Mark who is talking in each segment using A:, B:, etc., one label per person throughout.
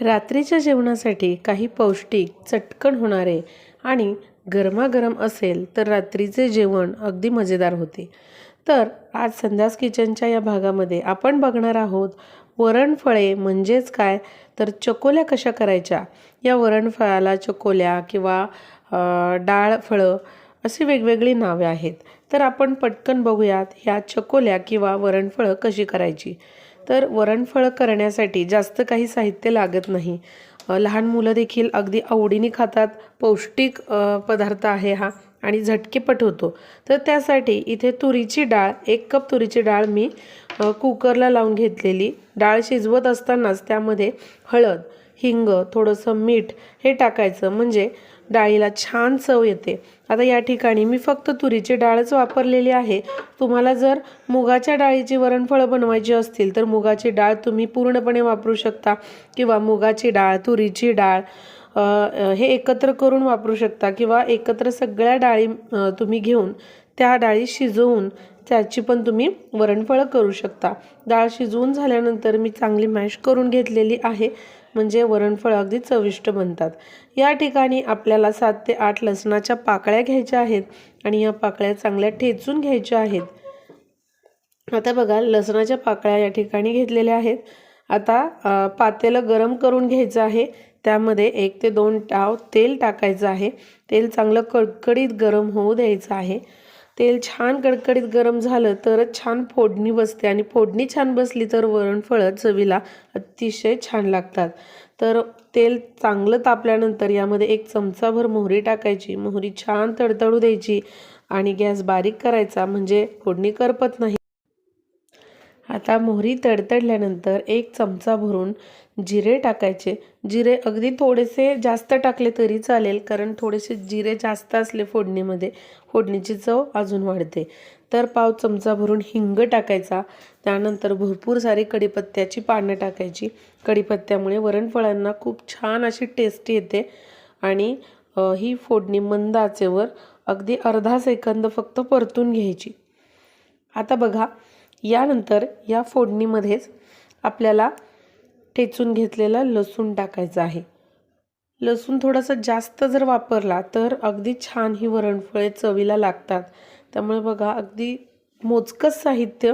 A: रात्रीच्या जेवणासाठी काही पौष्टिक चटकन होणारे आणि गरमागरम असेल तर रात्रीचे जेवण अगदी मजेदार होते. तर आज संध्यास किचनच्या या भागामध्ये आपण बघणार आहोत वरणफळे म्हणजेच काय? तर चकोल्या कशा करायच्या? या वरणफळाला चकोल्या किंवा डाळ फळं अशी वेगवेगळी नावे आहेत. तर आपण पटकन बघूयात ह्या चकोल्या किंवा वरणफळं कशी करायची? तर वरणफळं करण्यासाठी जास्त काही साहित्य लागत नाही. लहान मुलं देखील अगदी आवडीने खातात. पौष्टिक पदार्थ आहे हा आणि झटकेपट होतो. तर त्यासाठी इथे तुरीची डाळ एक कप तुरीची डाळ मी कुकरला लावून घेतलेली. डाळ शिजवत असतानाच त्यामध्ये हळद हिंग थोडंसं मीठ हे टाकायचं. म्हणजे डाळीला छान चव येते. आता या ठिकाणी मी फक्त तुरीची डाळच वापरलेली आहे. तुम्हाला जर मुगाच्या डाळीची वरणफळं बनवायची असतील तर मुगाची डाळ तुम्ही पूर्णपणे वापरू शकता किंवा मुगाची डाळ तुरीची डाळ हे एकत्र करून वापरू शकता किंवा एकत्र सगळ्या डाळी तुम्ही घेऊन त्या डाळी शिजवून त्याची पण तुम्ही वरणफळं करू शकता. डाळ शिजवून झाल्यानंतर मी चांगली मॅश करून घेतलेली आहे. म्हणजे वरणफळ अगदी चविष्ट बनतात. या ठिकाणी आपल्याला सात ते आठ लसणाच्या पाकळ्या घ्यायच्या आहेत आणि या पाकळ्या चांगल्या ठेचून घ्यायच्या आहेत. आता बघा लसणाच्या पाकळ्या या ठिकाणी घेतलेल्या आहेत. आता पातेलं गरम करून घ्यायचं आहे. त्यामध्ये एक ते दोन टाव तेल टाकायचं आहे. तेल चांगलं कडकडीत गरम होऊ द्यायचं आहे. तेल छान कडकडीत गरम झालं तरच छान फोडणी बसते. आणि फोडणी छान बसली तर वरणफळं चवीला अतिशय छान लागतात. तर तेल चांगलं तापल्यानंतर यामध्ये एक चमचाभर मोहरी टाकायची. मोहरी छान तडतडू द्यायची. आणि गॅस बारीक करायचा. म्हणजे फोडणी करपत नाही. आता मोहरी तडतडल्यानंतर एक चमचा भरून जिरे टाकायचे. जिरे अगदी थोडेसे जास्त टाकले तरी चालेल कारण थोडेसे जिरे जास्त असले फोडणीमध्ये फोडणीची चव अजून वाढते. तर पाव चमचा भरून हिंग टाकायचा. त्यानंतर भरपूर सारी कढीपत्त्याची पानं टाकायची. कढीपत्त्यामुळे वरणफळांना खूप छान अशी टेस्टी येते आणि ही फोडणी मंद आचेवर अगदी अर्धा सेकंद फक्त परतून घ्यायची. आता बघा यानंतर या फोडणीमध्येच आपल्याला ठेचून घेतलेला लसूण टाकायचा आहे. लसूण थोडासा जास्त जर वापरला तर अगदी छान ही वरणफळे चवीला लागतात. त्यामुळे बघा अगदी मोजकंच साहित्य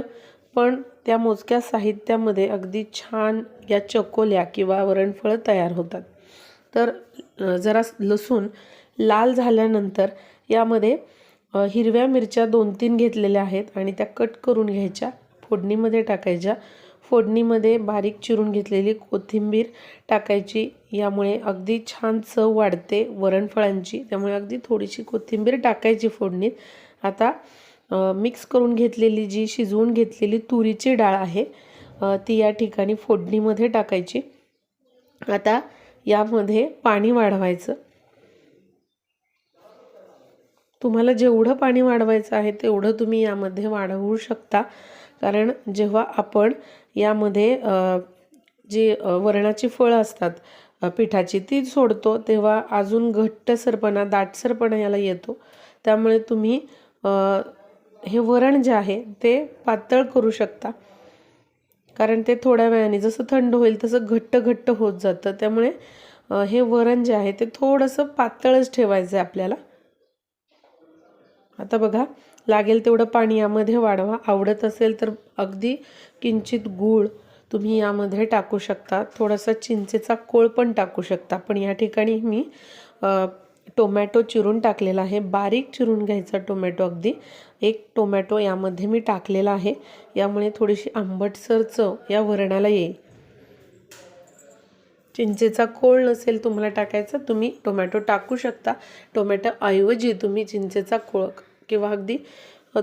A: पण त्या मोजक्या साहित्यामध्ये अगदी छान या चकोल्या किंवा वरणफळं तयार होतात. तर जरा लसूण लाल झाल्यानंतर यामध्ये हिरव्या मिरच्या दोन तीन घेतलेल्या आहेत आणि त्या कट करून घ्यायच्या फोडणीमध्ये टाकायच्या. फोडणीमध्ये बारीक चिरून घेतलेली कोथिंबीर टाकायची यामुळे अगदी छान चव वाढते वरणफळांची. त्यामुळे अगदी थोडीशी कोथिंबीर टाकायची फोडणीत. आता मिक्स करून घेतलेली जी शिजवून घेतलेली तुरीची डाळ आहे ती या ठिकाणी फोडणीमध्ये टाकायची. आता यामध्ये पाणी वाढवायचं. तुम्हाला जेवढं पाणी वाढवायचं आहे तेवढं तुम्ही यामध्ये वाढवू शकता. कारण जेव्हा आपण यामध्ये जे जी वरणाची फळं असतात पिठाची ती सोडतो तेव्हा अजून घट्टसरपणा दाटसरपणा याला येतो. त्यामुळे तुम्ही हे वरण जे आहे ते पातळ करू शकता. कारण ते थोड्या वेळाने जसं थंड होईल तसं घट्ट घट्ट होत जातं. त्यामुळे हे वरण जे आहे ते थोडंसं पातळच ठेवायचं आहे आपल्याला. आता बघा लागेल तेवढं पाणी यामध्ये वाढवा. आवडत असेल तर अगदी किंचित गूळ तुम्ही यामध्ये टाकू शकता. थोडासा चिंचेचा कोळ पण टाकू शकता. पण या ठिकाणी मी टोमॅटो चिरून टाकलेला आहे. बारीक चिरून घ्यायचा टोमॅटो अगदी. एक टोमॅटो यामध्ये मी टाकलेला आहे. यामुळे थोडीशी आंबटसर चव या वरणाला येईल. चिंचेचा कोळ नसेल तुम्हाला टाकायचा तुम्ही टोमॅटो टाकू शकता. टोमॅटो ऐवजी तुम्ही चिंचेचा कोळ किंवा अगदी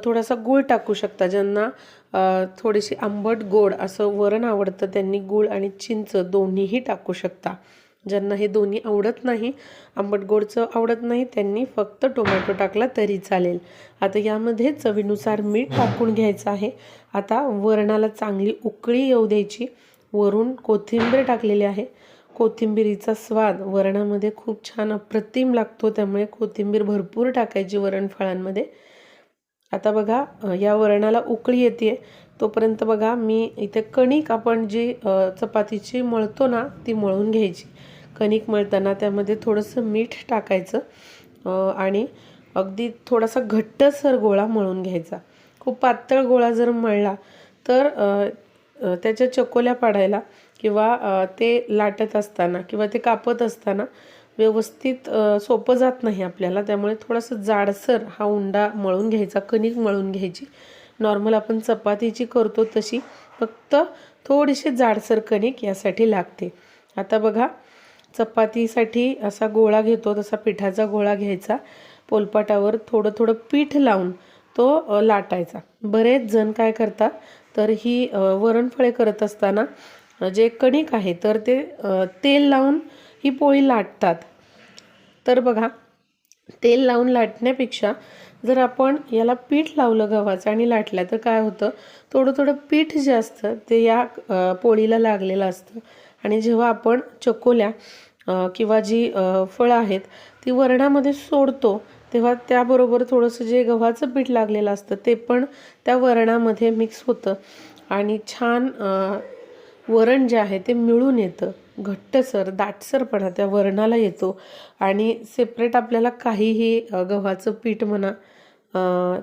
A: थोडासा गूळ टाकू शकता. ज्यांना थोडीशी आंबट गोड असं वरण आवडतं त्यांनी गूळ आणि चिंच दोन्हीही टाकू शकता. ज्यांना हे दोन्ही आवडत नाही आंबट गोडचं आवडत नाही त्यांनी फक्त टोमॅटो टाकला तरी चालेल. आता यामध्ये चवीनुसार मीठ टाकून घ्यायचं आहे. आता वरणाला चांगली उकळी येऊ द्यायची. वरून कोथिंबीर टाकलेली आहे. कोथिंबिरीचा स्वाद. वरणामध्ये खूप छान अप्रतिम लागतो त्यामुळे कोथिंबीर भरपूर टाकायची वरणफळांमध्ये आता बघा या वरणाला उकळी येते तोपर्यंत बघा मी इथे कणिक आपण जी चपातीची मळतो ना ती मळून घ्यायची. कणिक मळताना त्यामध्ये थोडंसं मीठ टाकायचं आणि अगदी थोडासा घट्टसर गोळा मळून घ्यायचा. खूप पातळ गोळा जर मळला तर त्याच्या चकोल्या पाडायला किंवा ते लाटत असताना किंवा ते कापत असताना व्यवस्थित सोपं जात नाही आपल्याला. त्यामुळे थोडंसं जाडसर हा उंडा मळून घ्यायचा कणिक मळून घ्यायची. नॉर्मल आपण चपातीची करतो तशी. फक्त थोडीशी जाडसर कणिक यासाठी लागते. आता बघा चपातीसाठी असा गोळा घेतो तसा पिठाचा गोळा घ्यायचा. पोलपाटावर थोडं थोडं पीठ लावून तो लाटायचा. बरेच जण काय करतात तर ही वरणफळे करत असताना जे कणिक आहे तर ते तेल लावून ही पोळी लाटतात. तर बघा तेल लावून लाटण्यापेक्षा जर आपण याला पीठ लावलं गव्हाचं आणि लाटलं तर काय होतं? थोडं थोडं पीठ जे असतं ते या पोळीला लागलेलं असतं. आणि जेव्हा आपण चकोल्या किंवा जी फळं आहेत ती वरणामध्ये सोडतो तेव्हा त्याबरोबर थोडंसं जे गव्हाचं पीठ लागलेलं असतं ते पण त्या वरणामध्ये मिक्स होतं. आणि छान वरण जे आहे ते मिळून येतं. घट्टसर दाटसरपणा त्या वरणाला येतो. आणि सेपरेट आपल्याला काहीही गव्हाचं पीठ म्हणा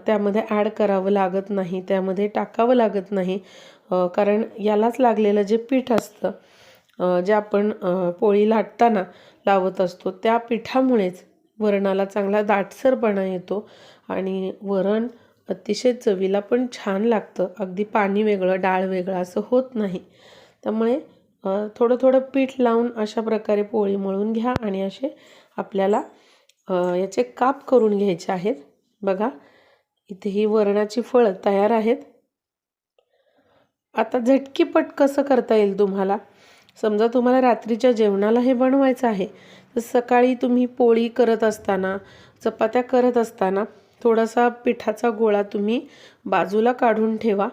A: त्यामध्ये ॲड करावं लागत नाही. त्यामध्ये टाकावं लागत नाही. कारण यालाच लागलेलं जे पीठ असतं जे आपण पोळी लाटताना लावत असतो त्या पिठामुळेच वरणाला चांगला दाटसरपणा येतो. आणि वरण अतिशय चवीला पण छान लागतं. अगदी पाणी वेगळं डाळ वेगळं असं होत नाही. त्यामुळे थोडं थोडं पीठ लावून अशा प्रकारे पोळी मळून घ्या आणि असे आपल्याला याचे काप करून घ्यायचे आहेत. बघा इथे ही वरणाची फळं तयार आहेत. आता झटकीपट कसं करता येईल तुम्हाला? समजा तुम्हाला रात्रीच्या जेवणाला हे बनवायचं आहे तर सकाळी तुम्ही पोळी करत असताना चपात्या करत असताना थोडासा पिठाचा गोळा तुम्ही बाजूला काढून ठेवा.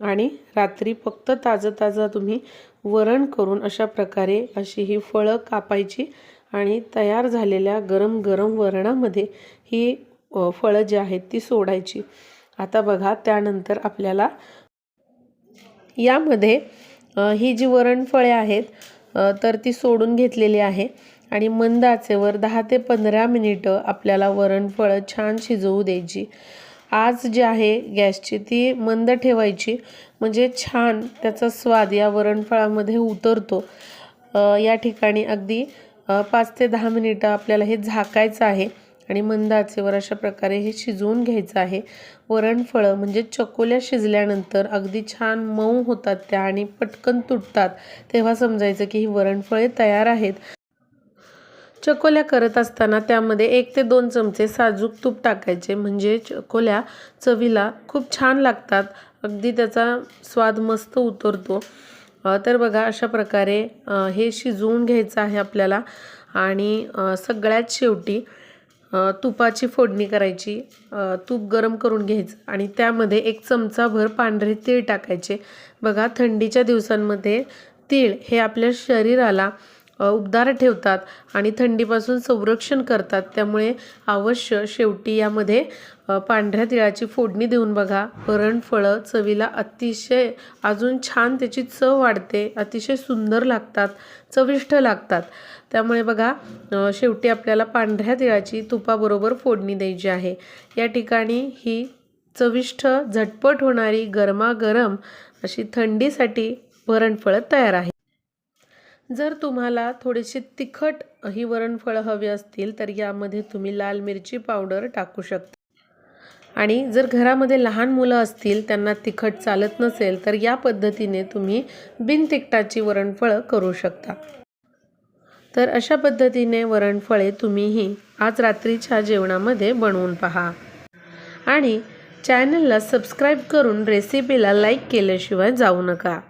A: आणि रात्री फक्त ताजं ताजं तुम्ही वरण करून अशा प्रकारे अशी ही फळं कापायची आणि तयार झालेल्या गरम गरम वरणामध्ये ही फळं जी आहेत ती सोडायची. आता बघा त्यानंतर आपल्याला यामध्ये ही जी वरण फळे आहेत तर ती सोडून घेतलेली आहे आणि मंद आचेवर दहा ते पंधरा मिनिटं आपल्याला वरण फळं छान शिजवू द्यायची. आज जी आहे गॅसची ती मंद ठेवायची. म्हणजे छान त्याचा स्वाद या वरणफळामध्ये उतरतो. या ठिकाणी अगदी पाच ते दहा मिनिटं आपल्याला हे झाकायचं आहे आणि मंद आचेवर अशा प्रकारे हे शिजवून घ्यायचं आहे. वरणफळं म्हणजे चकोल्या शिजल्यानंतर अगदी छान मऊ होतात त्या आणि पटकन तुटतात. तेव्हा समजायचं की ही वरणफळे तयार आहेत. चकोल्या करत असताना त्यामध्ये एक ते दोन चमचे साजूक तूप टाकायचे. म्हणजे चकोल्या चवीला खूप छान लागतात. अगदी त्याचा स्वाद मस्त उतरतो. तर बघा अशा प्रकारे हे शिजवून घ्यायचं आहे आपल्याला. आणि सगळ्यात शेवटी तुपाची फोडणी करायची. तूप गरम करून घ्यायचं. आणि त्यामध्ये एक चमचाभर पांढरे तीळ टाकायचे. बघा थंडीच्या दिवसांमध्ये तीळ हे आपल्या शरीराला उबदार ठेवतात आणि थंडीपासून संरक्षण करतात. त्यामुळे अवश्य शेवटी यामध्ये पांढऱ्या तिळाची फोडणी देऊन बघा. वरण फळं चवीला अतिशय अजून छान त्याची चव वाढते. अतिशय सुंदर लागतात चविष्ट लागतात. त्यामुळे बघा शेवटी आपल्याला पांढऱ्या तिळाची तुपाबरोबर फोडणी द्यायची आहे. या ठिकाणी ही चविष्ट झटपट होणारी गरमागरम अशी थंडीसाठी वरणफळं तयार आहे जर तुम्हाला थोडीशी तिखट ही वरणफळं हवी असतील तर यामध्ये तुम्ही लाल मिरची पावडर टाकू शकता. आणि जर घरामध्ये लहान मुलं असतील त्यांना तिखट चालत नसेल तर या पद्धतीने तुम्ही बिनतिखटाची वरणफळं करू शकता. तर अशा पद्धतीने वरणफळे तुम्हीही आज रात्रीच्या जेवणामध्ये बनवून पहा. आणि चॅनलला सबस्क्राईब करून रेसिपीला लाईक केल्याशिवाय जाऊ नका.